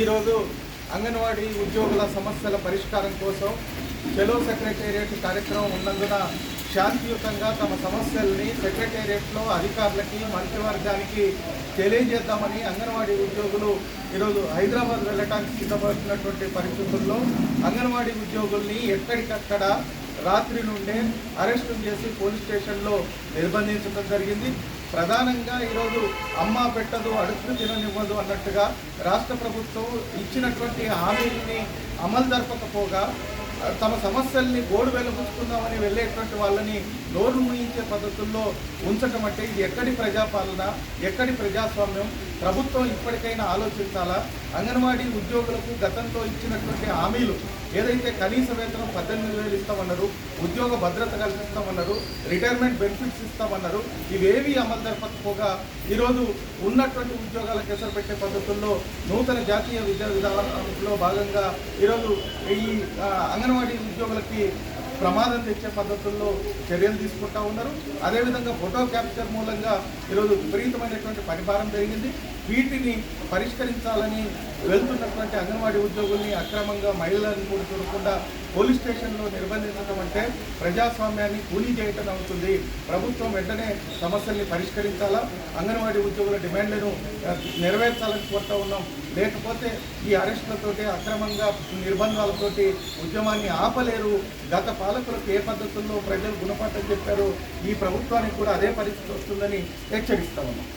ఈరోజు అంగన్వాడీ ఉద్యోగుల సమస్యల పరిష్కారం కోసం చెలో సెక్రటేరియట్ కార్యక్రమం ఉన్నందున శాంతియుతంగా తమ సమస్యల్ని సెక్రటేరియట్లో అధికారులకి మంత్రివర్గానికి తెలియజేద్దామని అంగన్వాడీ ఉద్యోగులు ఈరోజు హైదరాబాద్ వెళ్ళటానికి సిద్ధపడుతున్నటువంటి పరిస్థితుల్లో అంగన్వాడీ ఉద్యోగుల్ని ఎక్కడికక్కడ రాత్రి నుండే అరెస్టు చేసి పోలీస్ స్టేషన్లో నిర్బంధించడం జరిగింది. ప్రధానంగా ఈరోజు అమ్మ పెట్టదు అడుగులు తిననివ్వదు అన్నట్టుగా రాష్ట్ర ప్రభుత్వం ఇచ్చినటువంటి హామీల్ని అమలు జరపకపోగా తమ సమస్యల్ని గోడు వెలుగుచుకుందామని వెళ్ళేటువంటి వాళ్ళని నోరు ముయించే పద్ధతుల్లో ఉంచటం అంటే ఇది ఎక్కడి ప్రజాపాలన ఎక్కడి ప్రజాస్వామ్యం ప్రభుత్వం ఇప్పటికైనా ఆలోచించాలా? అంగన్వాడీ ఉద్యోగులకు గతంలో ఇచ్చినటువంటి హామీలు ఏదైతే కనీస వేతనం పద్దెనిమిది వేలు ఇస్తామన్నారు ఉద్యోగ భద్రత కల్పిస్తామన్నారు రిటైర్మెంట్ బెనిఫిట్స్ ఇస్తామన్నారు ఇవేవి అమలు జరపకపోగా ఈరోజు ఉన్నటువంటి ఉద్యోగాలకు ఎసరు పెట్టే పద్ధతుల్లో నూతన జాతీయ విద్యా విధానంలో భాగంగా ఈరోజు ఈ అంగన్వాడీ ఉద్యోగులకి ప్రమాదం తెచ్చే పద్ధతుల్లో చర్యలు తీసుకుంటా ఉన్నారు. అదేవిధంగా ఫోటో క్యాప్చర్ మూలంగా ఈరోజు విపరీతమైనటువంటి పరిభారం జరిగింది. వీటిని పరిష్కరించాలని వెళ్తున్నటువంటి అంగన్వాడీ ఉద్యోగుల్ని అక్రమంగా మహిళలను కూడా చూడకుండా పోలీస్ స్టేషన్లో నిర్బంధించడం అంటే ప్రజాస్వామ్యాన్ని కూలీ చేయటం అవుతుంది. ప్రభుత్వం వెంటనే సమస్యల్ని పరిష్కరించాలా? అంగన్వాడీ ఉద్యోగుల డిమాండ్లను నెరవేర్చాలని కోరుతా ఉన్నాం. లేకపోతే ఈ అరెస్టులతోటి అక్రమంగా నిర్బంధాలతోటి ఉద్యమాన్ని ఆపలేరు. గత పాలకులకు ఏ పద్ధతుల్లో ప్రజలు గుణపాఠం చెప్పారో ఈ ప్రభుత్వానికి కూడా అదే పరిస్థితి వస్తుందని హెచ్చరిస్తా ఉన్నాం.